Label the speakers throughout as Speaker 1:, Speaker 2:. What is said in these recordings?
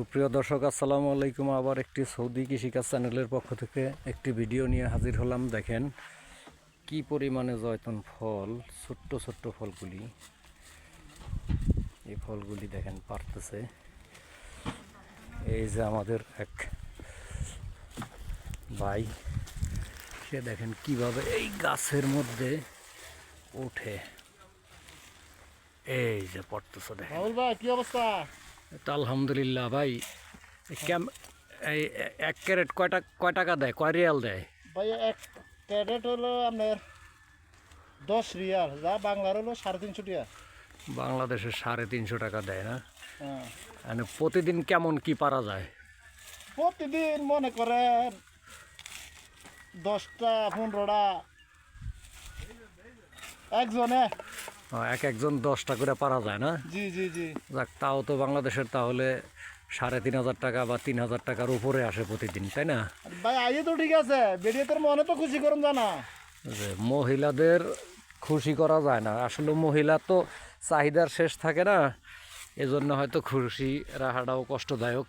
Speaker 1: সুপ্রিয় দর্শক, আসসালামু আলাইকুম। আবার একটি সৌদি কৃষিকাজ চ্যানেলের পক্ষ থেকে একটি ভিডিও নিয়ে হাজির হলাম। দেখেন কি পরিমাণে জয়তন ফল, ছোট্ট ছোট্ট ফলগুলি। এই ফলগুলি দেখেন পারতেছে। এই যে আমাদের এক ভাই, সে দেখেন কীভাবে এই গাছের মধ্যে ওঠে। এই যে পড়তেছে দেখেন।
Speaker 2: ভাই, কি অবস্থা?
Speaker 1: তো আলহামদুলিল্লাহ ভাই। কেম এই এক ক্যারেট কয়টা কয় টাকা দেয়? কয় রিয়াল দেয়?
Speaker 2: ভাই এক ক্যারেট হলো আপনার দশ রিয়াল যা বাংলার হলো সাড়ে তিনশো টাকা
Speaker 1: বাংলাদেশে সাড়ে তিনশো টাকা দেয় না?
Speaker 2: হ্যাঁ।
Speaker 1: মানে প্রতিদিন কেমন কি পারা যায়?
Speaker 2: প্রতিদিন মনে করেন দশটা পনেরোটা। একজনে
Speaker 1: এক একজন দশটা করে পারা যায় না?
Speaker 2: জি জি জি।
Speaker 1: যাক তাও তো বাংলাদেশের তাহলে সাড়ে তিন হাজার টাকা বা তিন হাজার টাকার উপরে আসে প্রতিদিন তাই না?
Speaker 2: ভাই আইয়ে তো ঠিক আছে বেরিয়ে তোর মনে তো খুশি করুন জানা।
Speaker 1: যে মহিলাদের খুশি করা যায় না। আসলে মহিলা তো চাহিদার শেষ থাকে না এজন্য হয়তো খুশি রাখাটাও কষ্টদায়ক।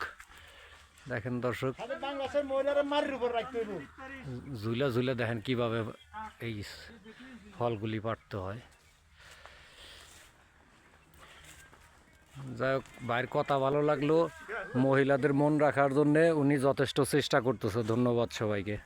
Speaker 1: দেখেন দর্শক ঝুলে ঝুলে দেখেন কীভাবে এই ফলগুলি পাড়তে হয়। যাই হোক, ভাইয়ের কথা ভালো লাগল। মহিলাদের মন রাখার জন্যে উনি যথেষ্ট চেষ্টা করতেছে। ধন্যবাদ সবাইকে।